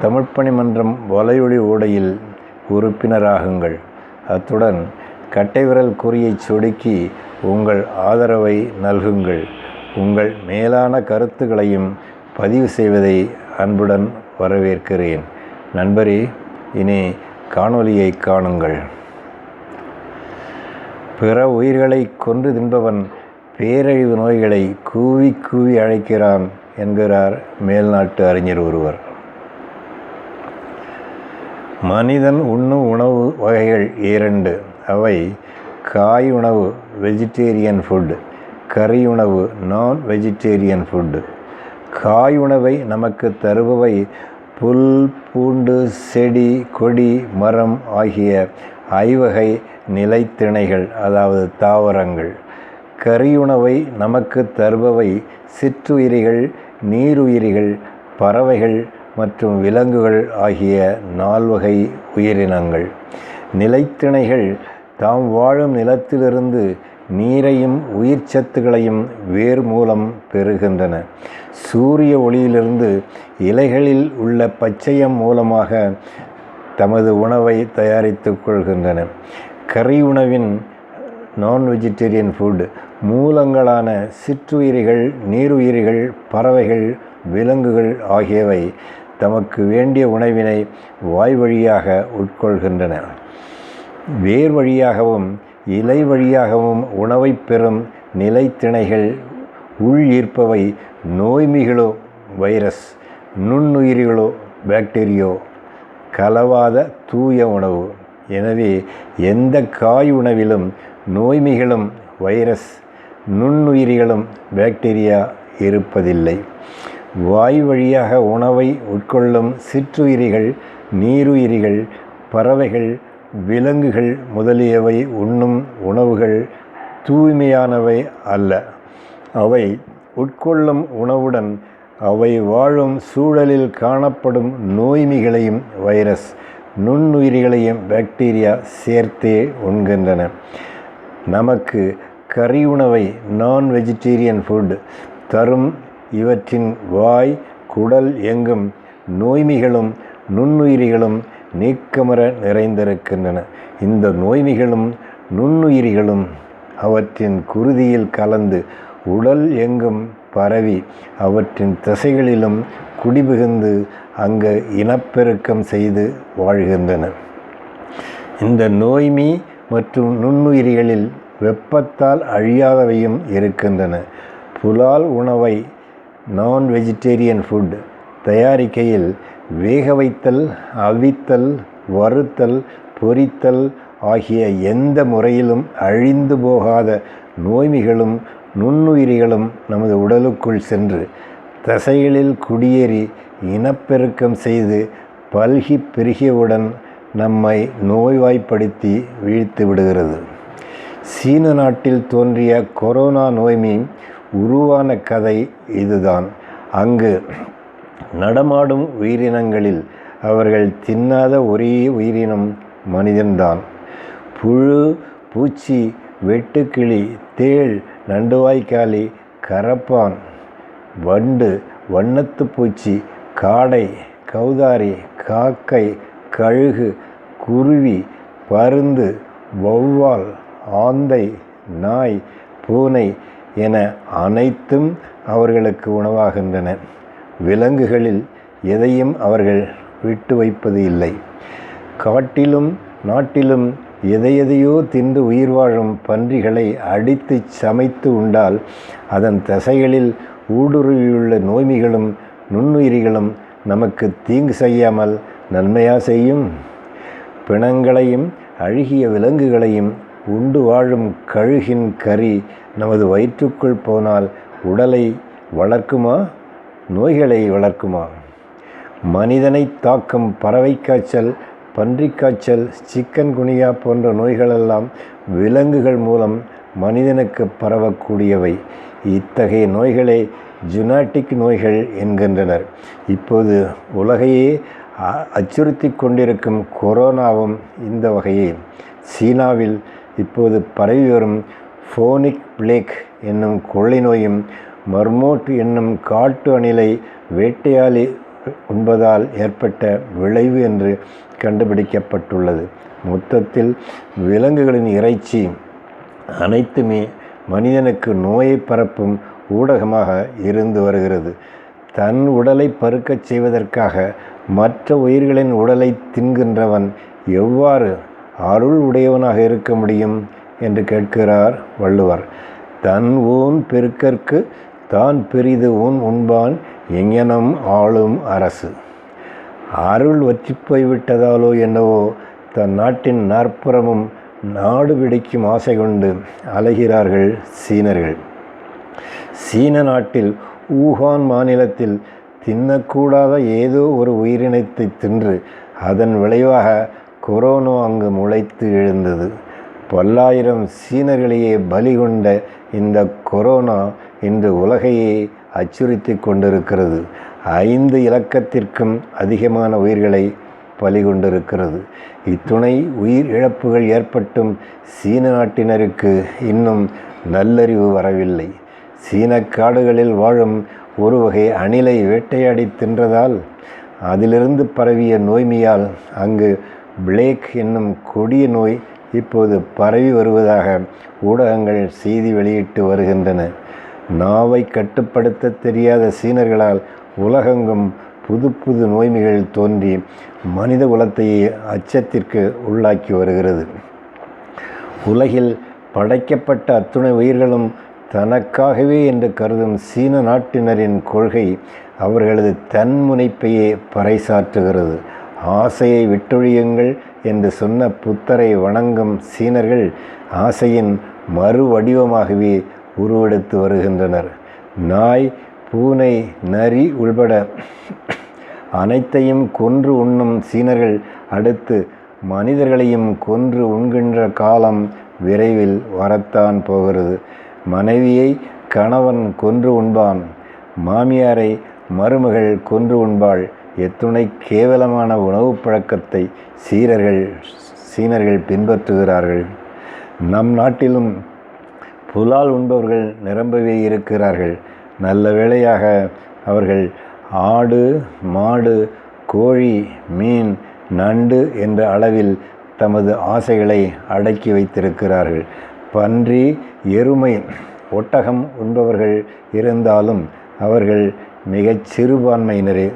தமிழ் பணிமன்றம் வலையொலி ஓடையில் உறுப்பினராகுங்கள். அத்துடன் கட்டைவிரல் குறியை சொடுக்கி உங்கள் ஆதரவை நல்குங்கள். உங்கள் மேலான கருத்துக்களையும் பதிவு செய்வதை அன்புடன் வரவேற்கிறேன். நண்பரே இனி காணொலியை காணுங்கள். பிற உயிர்களை கொன்று தின்பவன் பேரழிவு நோய்களை கூவி கூவி அழைக்கிறான் என்கிறார் மேல்நாட்டு அறிஞர் ஒருவர். மனிதன் உண்ணும் உணவு வகைகள் இரண்டு. அவை காய் உணவு வெஜிடேரியன் ஃபுட் கறி உணவு நான் வெஜிடேரியன் ஃபுட்டு காய் உணவை நமக்கு தருபவை புல் பூண்டு செடி கொடி மரம் ஆகிய ஐவகை நிலைத்திணைகள் அதாவது தாவரங்கள். கரியுணவை நமக்கு தருபவை சிற்றுயிரிகள் நீருயிரிகள் பறவைகள் மற்றும் விலங்குகள் ஆகிய நால்வகை உயிரினங்கள். நிலைத்திணைகள் தாம் வாழும் நிலத்திலிருந்து நீரையும் உயிர் சத்துக்களையும் வேர் மூலம் பெறுகின்றன. சூரிய ஒளியிலிருந்து இலைகளில் உள்ள பச்சையம் மூலமாக தமது உணவை தயாரித்து கொள்கின்றன. கறி உணவின் நான் வெஜிடேரியன் ஃபுட் மூலங்களான சிற்றுயிரிகள் நீருயிரிகள் பறவைகள் விலங்குகள் ஆகியவை தமக்கு வேண்டிய உணவினை வாய் வழியாக உட்கொள்கின்றன. வேர் வழியாகவும் இலை வழியாகவும் உணவை பெறும் நிலைத்திணைகள் உள் ஈர்ப்பவை நோய்மிகளோ வைரஸ் நுண்ணுயிரிகளோ பாக்டீரியோ கலவாத தூய உணவு. எனவே எந்த காய் உணவிலும் நோய்மிகளும் வைரஸ் நுண்ணுயிரிகளும் பாக்டீரியா இருப்பதில்லை. வாய் வழியாக உணவை உட்கொள்ளும் சிற்றுயிரிகள் நீருயிரிகள் பறவைகள் விலங்குகள் முதலியவை உண்ணும் உணவுகள் தூய்மையானவை அல்ல. அவை உட்கொள்ளும் உணவுடன் அவை வாழும் சூழலில் காணப்படும் நோய்மிகளையும் வைரஸ் நுண்ணுயிரிகளையும் பாக்டீரியா சேர்த்தே உண்கின்றன. நமக்கு கறி உணவை நான் வெஜிடேரியன் ஃபுட் தரும் இவற்றின் வாய் குடல் எங்கும் நோய்மிகளும் நுண்ணுயிரிகளும் நீக்கமர நிறைந்திருக்கின்றன. இந்த நோய்மிகளும் நுண்ணுயிரிகளும் அவற்றின் குருதியில் கலந்து உடல் எங்கும் பரவி அவற்றின் திசைகளிலும் குடிபுகுந்து அங்கு இனப்பெருக்கம் செய்து வாழ்கின்றன. இந்த நோய்மி மற்றும் நுண்ணுயிரிகளில் வெப்பத்தால் அழியாதவையும் இருக்கின்றன. புலால் உணவை நான் வெஜிடேரியன் ஃபுட் தயாரிக்கையில் வேக வைத்தல் அவித்தல் வறுத்தல் பொரித்தல் ஆகிய எந்த முறையிலும் அழிந்து போகாத நோய்மிகளும் நுண்ணுயிரிகளும் நமது உடலுக்குள் சென்று தசைகளில் குடியேறி இனப்பெருக்கம் செய்து பல்கி பெருகியவுடன் நம்மை நோய்வாய்ப்படுத்தி வீழ்த்து விடுகிறது. சீன நாட்டில் தோன்றிய கொரோனா நோய்மி உருவான கதை இதுதான். அங்கு நடமாடும் உயிரினங்களில் அவர்கள் தின்னாத ஒரே உயிரினம் மனிதன்தான். புழு பூச்சி வெட்டுக்கிளி தேள் நண்டுவாய்க்காலி கரப்பான் வண்டு வண்ணத்து பூச்சி காடை கௌதாரி காக்கை கழுகு குருவி பருந்து வௌவால் ஆந்தை நாய் பூனை என அனைத்தும் அவர்களுக்கு உணவாகின்றன. விலங்குகளில் எதையும் அவர்கள் விட்டு வைப்பது இல்லை. காட்டிலும் நாட்டிலும் எதையெதையோ தின்று உயிர் வாழும் பன்றிகளை அடித்து சமைத்து உண்டால் அதன் தசைகளில் ஊடுருவியுள்ள நோய்மிகளும் நுண்ணுயிரிகளும் நமக்கு தீங்கு செய்யாமல் நன்மையா செய்யும்? பிணங்களையும் அழுகிய விலங்குகளையும் உண்டு வாழும் கழுகின் கறி நமது வயிற்றுக்குள் போனால் உடலை வளர்க்குமா? நோய்களை வளர்க்குமா? மனிதனை தாக்கும் பறவை காய்ச்சல் பன்றிக்காய்ச்சல் சிக்கன் குனியா போன்ற நோய்களெல்லாம் விலங்குகள் மூலம் மனிதனுக்கு பரவக்கூடியவை. இத்தகைய நோய்களை ஜுனாட்டிக் நோய்கள் என்கின்றனர். இப்போது உலகையே அச்சுறுத்தி கொண்டிருக்கும் கொரோனாவும் இந்த வகையே. சீனாவில் இப்போது பரவி வரும் ஃபோனிக் பிளேக் என்னும் கொள்ளை நோயும் மர்மோட் என்னும் காட்டு அணிலை வேட்டையாளி உண்பதால் ஏற்பட்ட விளைவு என்று கண்டுபிடிக்கப்பட்டுள்ளது. மொத்தத்தில் விலங்குகளின் இறைச்சி அனைத்துமே மனிதனுக்கு நோயை பரப்பும் ஊடகமாக இருந்து வருகிறது. தன் உடலை பருக்கச் செய்வதற்காக மற்ற உயிர்களின் உடலை தின்கின்றவன் எவ்வாறு அருள் உடையவனாக இருக்க முடியும் என்று கேட்கிறார் வள்ளுவர். தன் ஊன் பெருக்கற்கு தான் பெரிது ஊன் உண்பான் எங்கனம் ஆளும் அரசு. அருள் வற்றி போய்விட்டதாலோ என்னவோ தன் நாட்டின் நாற்புறமும் நாடு பிடிக்கும் ஆசை கொண்டு அலைகிறார்கள் சீனர்கள். சீன நாட்டில் ஊகான் மாநிலத்தில் தின்னக்கூடாத ஏதோ ஒரு உயிரினத்தை தின்று அதன் விளைவாக கொரோனா அங்கு முளைத்து எழுந்தது. பல்லாயிரம் சீனர்களையே பலி கொண்ட இந்த கொரோனா இன்று உலகையே அச்சுறுத்தி கொண்டிருக்கிறது. ஐந்து இலக்கத்திற்கும் அதிகமான உயிர்களை பலி கொண்டிருக்கிறது. இத்துணை உயிர் இழப்புகள் ஏற்பட்டும் சீன நாட்டினருக்கு இன்னும் நல்லறிவு வரவில்லை. சீன காடுகளில் வாழும் ஒரு வகை அணிலை வேட்டையாடி தின்றதால் அதிலிருந்து பரவிய நோய்மையால் அங்கு பிளேக் என்னும் கொடிய நோய் இப்போது பரவி வருவதாக ஊடகங்கள் செய்தி வெளியிட்டு வருகின்றன. நாவை கட்டுப்படுத்த தெரியாத சீனர்களால் உலகெங்கும் புது புது நோய்மைகள் தோன்றி மனித குலத்தையே அச்சத்திற்கு உள்ளாக்கி வருகிறது. உலகில் படைக்கப்பட்ட அத்துணை உயிர்களும் தனக்காகவே என்று கருதும் சீன நாட்டினரின் கொள்கை அவர்களது தன்முனைப்பையே பறைசாற்றுகிறது. ஆசையை விட்டொழியுங்கள் என்று சொன்ன புத்தரை வணங்கும் சீனர்கள் ஆசையின் மறு வடிவமாகவே உருவெடுத்து வருகின்றனர். நாய் பூனை நரி உள்பட அனைத்தையும் கொன்று உண்ணும் சீனர்கள் அடுத்து மனிதர்களையும் கொன்று உண்கின்ற காலம் விரைவில் வரத்தான் போகிறது. மனைவியை கணவன் கொன்று உண்பான் மாமியாரை மருமகள் கொன்று உண்பாள் எத்துணை கேவலமான உணவு பழக்கத்தை சீரர்கள் சீனர்கள் பின்பற்றுகிறார்கள். நம் நாட்டிலும் புலால் உண்பவர்கள் நிரம்பவே இருக்கிறார்கள். நல்ல வேளையாக அவர்கள் ஆடு மாடு கோழி மீன் நண்டு என்ற அளவில் தமது ஆசைகளை அடக்கி வைத்திருக்கிறார்கள். பன்றி எருமை ஒட்டகம் உண்பவர்கள் இருந்தாலும் அவர்கள் மிகச் சிறுபான்மையினரே.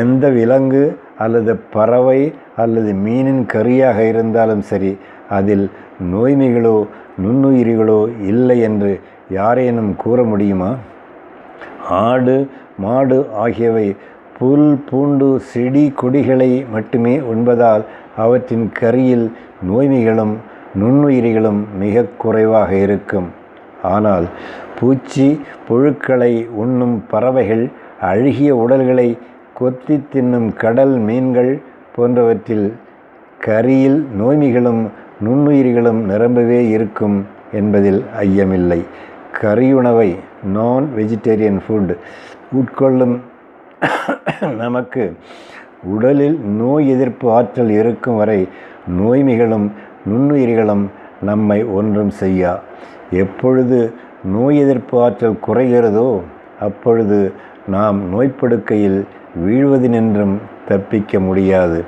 எந்த விலங்கு அல்லது பறவை அல்லது மீனின் கறியாக இருந்தாலும் சரி அதில் நோய்மைகளோ நுண்ணுயிரிகளோ இல்லை என்று யாரேனும் கூற முடியுமா? ஆடு மாடு ஆகியவை புல் பூண்டு செடி கொடிகளை மட்டுமே உண்பதால் அவற்றின் கரியில் நோய்மைகளும் நுண்ணுயிரிகளும் மிக குறைவாக இருக்கும். ஆனால் பூச்சி புழுக்களை உண்ணும் பறவைகள் அழுகிய உடல்களை கொத்தி தின்னும் கடல் மீன்கள் போன்றவற்றில் கரியில் நோய்மிகளும் நுண்ணுயிரிகளும் நிரம்பவே இருக்கும் என்பதில் ஐயமில்லை. கரியுணவை நான் வெஜிடேரியன் ஃபுட் உட்கொள்ளும் நமக்கு உடலில் நோய் எதிர்ப்பு ஆற்றல் இருக்கும் வரை நோய்மிகளும் நுண்ணுயிரிகளும் நம்மை ஒன்றும் செய்யா. எப்பொழுது நோய் எதிர்ப்பு ஆற்றல் குறைகிறதோ அப்பொழுது நாம் நோய்ப்படுக்கையில் வீழ்வதினின்றும் தப்பிக்க முடியாது.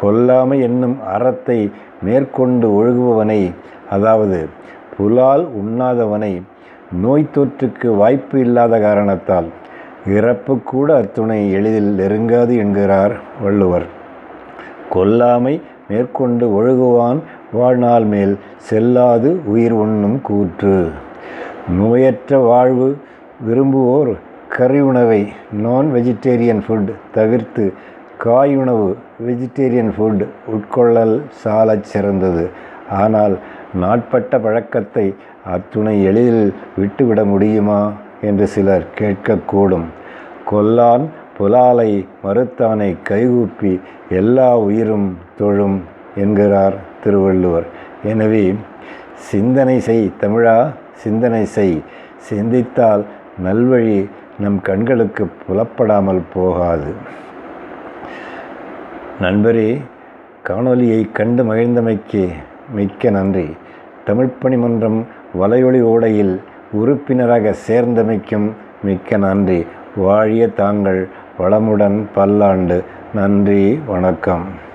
கொல்லாமை என்னும் அறத்தை மேற்கொண்டு ஒழுகுபவனை அதாவது புலால் உண்ணாதவனை நோய் தொற்றுக்கு வாய்ப்பு இல்லாத காரணத்தால் இறப்பு கூட அத்துணை எளிதில் நெருங்காது என்கிறார் வள்ளுவர். கொல்லாமை மேற்கொண்டு ஒழுகுவான் வாழ்நாள் மேல் செல்லாது உயிர் உண்ணும் கூற்று. நோயற்ற வாழ்வு விரும்புவோர் கறி உணவை நான் வெஜிடேரியன் ஃபுட் தவிர்த்து காய் உணவு வெஜிடேரியன் ஃபுட் உட்கொள்ளல் சாலச் சிறந்தது. ஆனால் நாட்பட்ட பழக்கத்தை அத்துணை எளிதில் விட்டுவிட முடியுமா என்று சிலர் கேட்கக்கூடும். கொல்லான் புலாலை மறுத்தானை கைகூப்பி எல்லா உயிரும் தொழும் என்கிறார் திருவள்ளுவர். எனவே சிந்தனை செய் தமிழா. சிந்தனை செய். சிந்தித்தால் நல்வழி நம் கண்களுக்கு புலப்படாமல் போகாது. நண்பரே காணொலியை கண்டு மகிழ்ந்தமைக்கு மிக்க நன்றி. தமிழ்ப்பணி மன்றம் வலையொலி ஓடையில் உறுப்பினராக சேர்ந்தமைக்கும் மிக்க நன்றி. வாழிய தாங்கள் வளமுடன் பல்லாண்டு. நன்றி வணக்கம்.